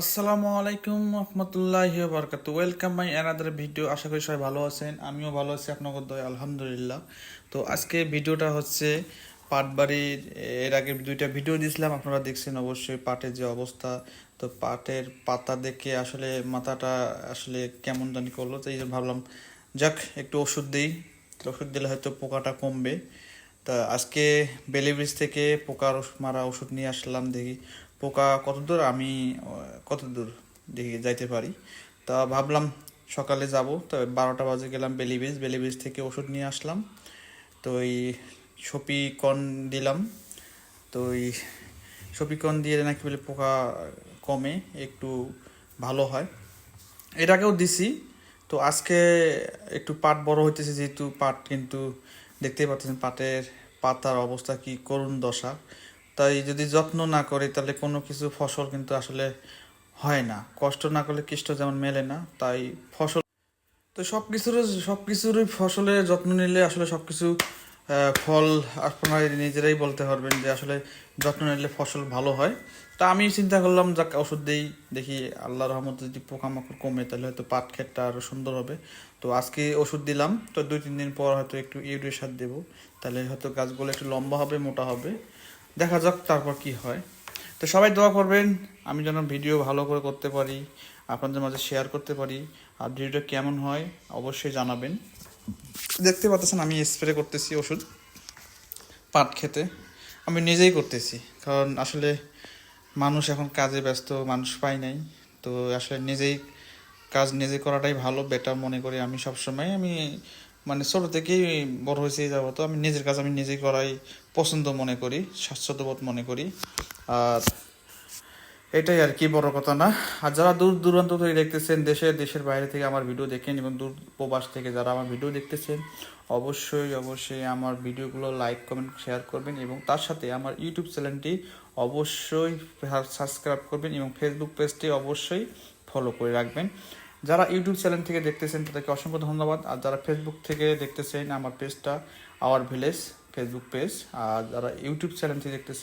আসসালামু আলাইকুম রহমতুল্লাহ বরকাত ওয়েলকাম মাই অ্যানাদার ভিডিও আশা করি সবাই ভালো আছেন। আমিও ভালো আছি, আপনাদের দয় আলহামদুলিল্লাহ। তো আজকে ভিডিওটা হচ্ছে পাটবাড়ির, এর আগে দুইটা ভিডিও দিয়েছিলাম, আপনারা দেখছেন অবশ্যই পাটের যে অবস্থা। তো পাটের পাতা দেখে আসলে মাথাটা আসলে কেমন জানি করল, তো এই ভাবলাম, যাক, একটু ওষুধ দিই। ওষুধ দিলে হয়তো পোকাটা কমবে। তা আজকে বেলি ব্রিজ থেকে পোকার মারা ওষুধ নিয়ে আসলাম দেখি। পোকা কত দূর আমি কত দূর দেখি যাইতে পারি। তা ভাবলাম সকালে যাব। তো বারোটা বাজে গেলাম বেলি ব্রিজ। বেলি ব্রিজ থেকে ওষুধ নিয়ে আসলাম। তো এই সপিকন দিলাম। তো এই সপিকন দিয়ে নাকি বলে পোকা কমে, একটু ভালো হয়। এটাকেও দিছি। তো আজকে একটু পাট বড় হইতেছে যেহেতু, পাট কিন্তু দেখতেই পাচ্ছেন পাটের পাতার অবস্থা কি করুণ দশা। তাই যদি যত্ন না করে তাহলে কোনো কিছু ফসল কিন্তু আসলে হয় না। কষ্ট না করলে কৃষ্ট যেমন মেলে না, তাই ফসল তো সব কিছুর সব কিছুরই ফসলের যত্ন নিলে আসলে সব কিছু ফল আপনারা নিজেরাই বলতে পারবেন যে আসলে যত্ন নিলে ফসল ভালো হয়। তা আমি চিন্তা করলাম, যাক, ওষুধ দিই, দেখি আল্লাহ রহমত যদি পোকামাকড় কমে, তাহলে হয়তো পাট ক্ষেতটা আরও সুন্দর হবে। তো আজকে ওষুধ দিলাম, তো দুই, তিন দিন পর হয়তো একটু ইউরিয়া সার দেবো। তাহলে হয়তো গাছগুলো একটু লম্বা হবে, মোটা হবে। দেখা যাক তারপর কি হয়। তো সবাই দোয়া করবেন, আমি যেন ভিডিও ভালো করে করতে পারি, আপনাদের মাঝে শেয়ার করতে পারি। আর ভিডিওটা কেমন হয়, অবশ্যই জানাবেন। দেখতে পাচ্ছেন, আমি স্প্রে করতেছি ওষুধ, পাট খেতে। আমি নিজেই করতেছি, কারণ আসলে মানুষ এখন কাজে ব্যস্ত, মানুষ পাই নাই। তো আসলে নিজেই কাজ নিজে করাটাই ভালো বেটার মনে করি আমি সবসময়। আমি মানে ছোটো থেকেই বড় হয়েছে যাব তো আমি নিজের কাজ আমি নিজেই করাই পছন্দ মনে করি, স্বাচ্ছন্দ্যবোধ মনে করি। আর এটাই আর কি বড় কথা না। আর যারা দূর দূরান্ত থেকে দেখতেছেন, দেশে, দেশের বাইরে থেকে আমার ভিডিও দেখেন এবং দূর প্রবাস থেকে যারা আমার ভিডিও দেখতেছেন, অবশ্যই অবশ্যই আমার ভিডিওগুলো লাইক কমেন্ট শেয়ার করবেন এবং তার সাথে আমার ইউটিউব চ্যানেলটি অবশ্যই সাবস্ক্রাইব করবেন এবং ফেসবুক পেজটি অবশ্যই ফলো করে রাখবেন। যারা ইউটিউব চ্যানেল থেকে দেখতেছেন, তাদেরকে অসংখ্য ধন্যবাদ। আর যারা ফেসবুক থেকে দেখতেছেন, আমার পেজটা আওয়ার ভিলেজ ফেসবুক পেজ আর যারা ইউটিউব চ্যানেল থেকে দেখতেছেন